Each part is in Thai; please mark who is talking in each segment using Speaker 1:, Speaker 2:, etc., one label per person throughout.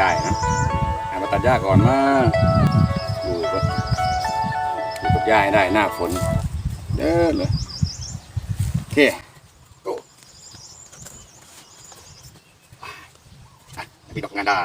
Speaker 1: ได้นะอามาตัดหญ้าก่อนมาอยู่ก็อยู่กับหญ้าให้ได้หน้าฝนเด้อเลยโอเคโอ้ไปดอกงานได้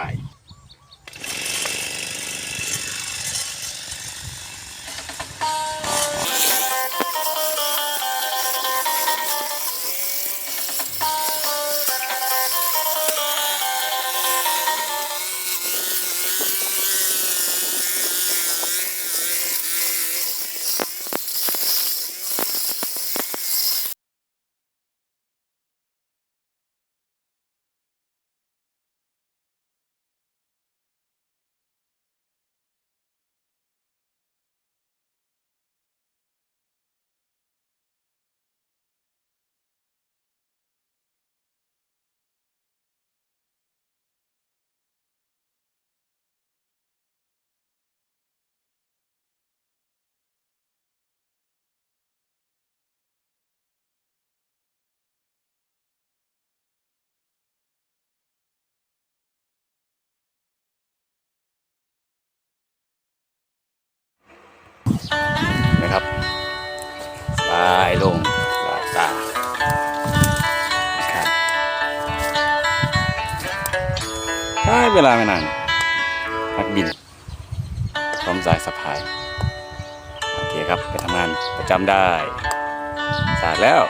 Speaker 1: นะครับสบายลงหลับตานะครับใช้เวลาไม่นานนักบินพร้อมสายสะพาย โอเคครับ ไปทำงานประจำได้ สาดแล้ว